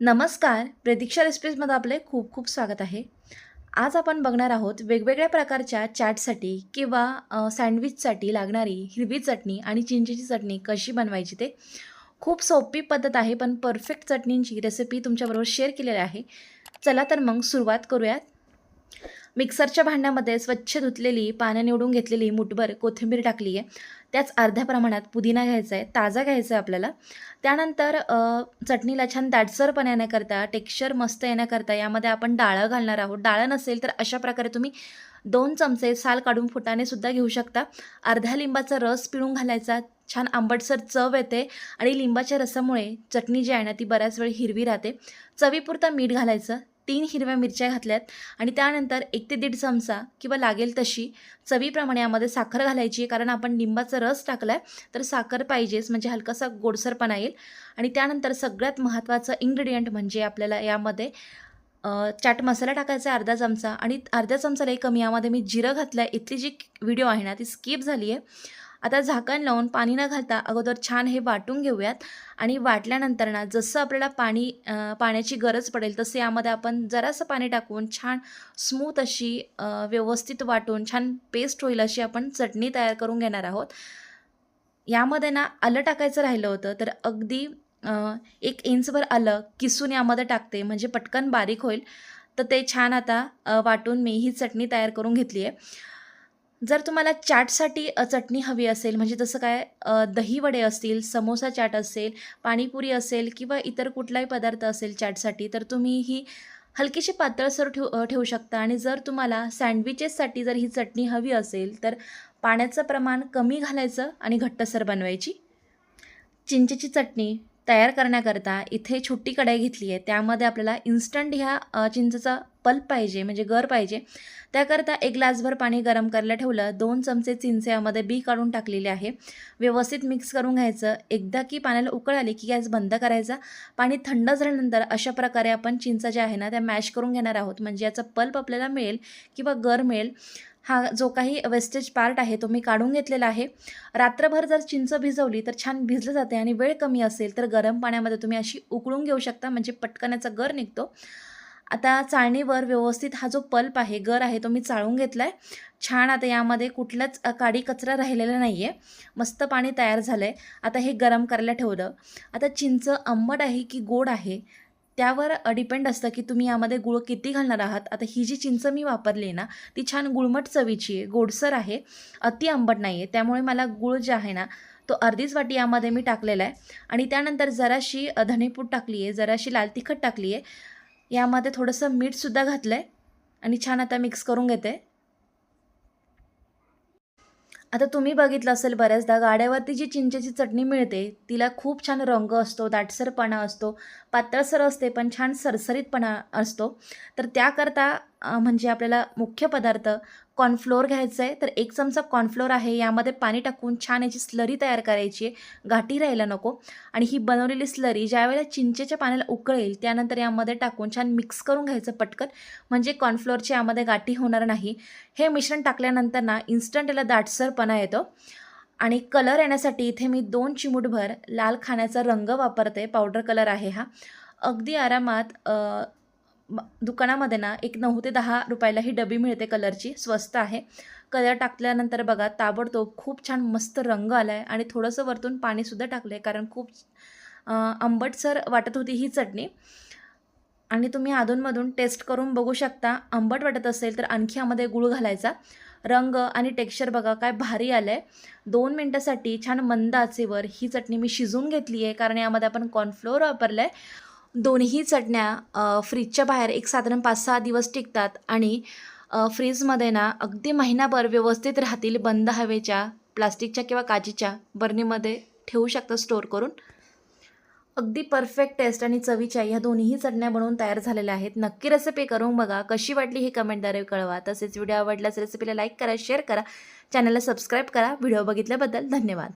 नमस्कार प्रतीक्षा रेसिपीजमध्ये आपले खूप खूप स्वागत आहे. आज आपण बघणार आहोत वेगवेगळ्या प्रकारच्या चॅटसाठी किंवा सँडविचसाठी लागणारी हिरवी चटणी आणि चिंचेची चटणी कशी बनवायची ते. खूप सोपी पद्धत आहे पण परफेक्ट चटणींची रेसिपी तुमच्याबरोबर शेअर केलेली आहे. चला तर मग सुरुवात करूयात. मिक्सरच्या भांड्यामध्ये स्वच्छ धुतलेली पानं निवडून घेतलेली मुठभर कोथिंबीर टाकली आहे त्याच अर्ध्या प्रमाणात पुदिना घ्यायचा आहे ताजा घ्यायचा आहे आपल्याला. त्यानंतर चटणीला छान दाटसरपणा येण्याकरता टेक्स्चर मस्त येण्याकरता यामध्ये आपण डाळं घालणार आहोत. डाळं नसेल तर अशा प्रकारे तुम्ही दोन चमचे साल काढून फुटाने सुद्धा घेऊ शकता. अर्ध्या लिंबाचा रस पिळून घालायचा छान आंबटसर चव येते आणि लिंबाच्या रसामुळे चटणी जी आहे ना ती बऱ्याच वेळ हिरवी राहते. चवीपुरता मीठ घालायचं तीन हिरव्या मिरच्या घातल्यात आणि त्यानंतर एक ते दीड चमचा किंवा लागेल तशी चवीप्रमाणे यामध्ये साखर घालायची आहे. कारण आपण लिंबाचा रस टाकला आहे तर साखर पाहिजेच. म्हणजे हलकासा गोडसरपणा येईल. आणि त्यानंतर सगळ्यात महत्त्वाचं इन्ग्रेडियंट म्हणजे आपल्याला यामध्ये चाट मसाला टाकायचा आहे अर्धा चमचा. आणि अर्ध्या चमचालाही कमी यामध्ये मी जिरं घातलं आहे इथली जी व्हिडिओ आहे ना ती स्किप झाली आहे आता झाकण लावून पाणी न घालता अगोदर छान हे वाटून घेऊयात. आणि वाटल्यानंतर ना जसं आपल्याला पाणी पाण्याची गरज पडेल तसे यामध्ये आपण जरासं पाणी टाकून छान स्मूथ अशी व्यवस्थित वाटून छान पेस्ट होईल अशी आपण चटणी तयार करून घेणार आहोत. यामध्ये ना आलं टाकायचं राहिलं होतं तर अगदी एक इंचभर आलं किसून यामध्ये टाकते म्हणजे पटकन बारीक होईल. तर ते छान आता वाटून मी ही चटणी तयार करून घेतली आहे. जर तुम्हाला चाटसाठी चटणी हवी असेल म्हणजे जसं काय दहीवडे दही वडे असतील समोसा चाट असेल पाणीपुरी असेल किंवा इतर कुठलाही पदार्थ असेल चाटसाठी तर तुम्ही ही हलकीशी पातळसर ठेवू ठेवू शकता. आणि जर तुम्हाला सँडविचेससाठी जर ही चटणी हवी असेल तर पाण्याचं प्रमाण कमी घालायचं आणि घट्टसर बनवायची. चिंचेची चटणी तयार करण्याकरता इथे छोटी कढाई घेतली आहे त्यामध्ये आपल्याला इन्स्टंट ह्या चिंचेचा पल्प पाहिजे म्हणजे गर पाहिजे. त्याकरता एक ग्लासभर पाणी गरम करायला ठेवलं. दोन चमचे चिंचे यामध्ये बी काढून टाकलेले आहे. व्यवस्थित मिक्स करून घ्यायचं. एकदा की पाण्याला उकळ आली की गॅस बंद करायचा. पाणी थंड झाल्यानंतर अशा प्रकारे आपण चिंचा ज्या आहे ना त्या मॅश करून घेणार आहोत. म्हणजे याचा पल्प आपल्याला मिळेल किंवा गर मिळेल. हा जो काही वेस्टेज पार्ट आहे तो मी काढून घेतलेला आहे. रात्रभर जर चिंच भिजवली तर छान भिजलं जाते आणि वेळ कमी असेल तर गरम पाण्यामध्ये तुम्ही अशी उकळून घेऊ शकता. म्हणजे पटकन याचा गर निघतो. आता चाळणीवर व्यवस्थित हा जो पल्प आहे गर आहे तो मी चाळून घेतला आहे छान आता यामध्ये कुठलाच काडी कचरा राहिलेला नाही आहे मस्त पाणी तयार झालं आहे आता हे गरम करायला ठेवलं. आता चिंच आंबट आहे की गोड आहे त्यावर डिपेंड असतं की तुम्ही यामध्ये गुळ किती घालणार आहात. आता ही जी चिंच मी वापरली आहे ना ती छान गुळमट चवीची आहे गोडसर आहे अति आंबट नाही आहे त्यामुळे मला गुळ जे आहे ना तो अर्धीच वाटी यामध्ये मी टाकलेला आहे. आणि त्यानंतर जराशी अ, धणेपूड टाकली आहे जराशी लाल तिखट टाकली आहे यामध्ये थोडंसं मीठसुद्धा घातलं आहे आणि छान आता मिक्स करून घेते. आता तुम्ही बघितलं असेल बऱ्याचदा गाड्यावरती जी चिंचेची चटणी मिळते तिला खूप छान रंग असतो दाटसरपणा असतो पातळसर असते पण छान सरसरीतपणा असतो. तर त्याकरता म्हणजे आपल्याला मुख्य पदार्थ कॉर्नफ्लोअर घ्यायचं आहे तर एक चमचा कॉर्नफ्लोअर आहे यामध्ये पाणी टाकून छान याची स्लरी तयार करायची आहे. गाठी राहायला नको. आणि ही बनवलेली स्लरी ज्यावेळेला चिंचेच्या पाण्याला उकळेल त्यानंतर यामध्ये टाकून छान मिक्स करून घ्यायचं पटकन. म्हणजे कॉर्नफ्लोअरची यामध्ये गाठी होणार नाही. हे मिश्रण टाकल्यानंतर ना इन्स्टंट याला दाटसरपणा येतो. आणि कलर येण्यासाठी इथे मी दोन चिमूटभर लाल खाण्याचा रंग वापरते. पावडर कलर आहे हा. अगदी आरामात दुकानामध्ये ना एक नऊ ते दहा रुपयाला ही डबी मिळते कलरची स्वस्त आहे. कलर टाकल्यानंतर बघा ताबडतोब खूप छान मस्त रंग आला आहे आणि थोडंसं वरतून पाणीसुद्धा टाकलं आहे कारण खूप आंबटसर वाटत होती ही चटणी. आणि तुम्ही अधूनमधून टेस्ट करून बघू शकता. आंबट वाटत असेल तर आणखी यामध्ये गुळ घालायचा. रंग आणि टेक्स्चर बघा काय भारी आलं आहे दोन मिनटासाठी छान मंद आचेवर ही चटणी मी शिजवून घेतली आहे कारण यामध्ये आपण कॉर्नफ्लोअर वापरलं आहे दोन्ही चटण्या फ्रीजच्या बाहेर एक साधारण पाच सहा दिवस टिकतात आणि फ्रीजमध्ये ना अगदी महिनाभर व्यवस्थित राहतील बंद हवेच्या प्लास्टिकच्या किंवा काचीच्या बर्नीमध्ये ठेवू शकता स्टोअर करून. अगदी परफेक्ट टेस्ट आणि चवीच्या ह्या दोन्ही चटण्या बनवून तयार झालेल्या आहेत. नक्की रेसिपी करून बघा. कशी वाटली हे कमेंटद्वारे कळवा. तसेच व्हिडिओ आवडल्यास रेसिपीला लाईक करा शेअर करा. चॅनलला सबस्क्राईब करा. व्हिडिओ बघितल्याबद्दल धन्यवाद.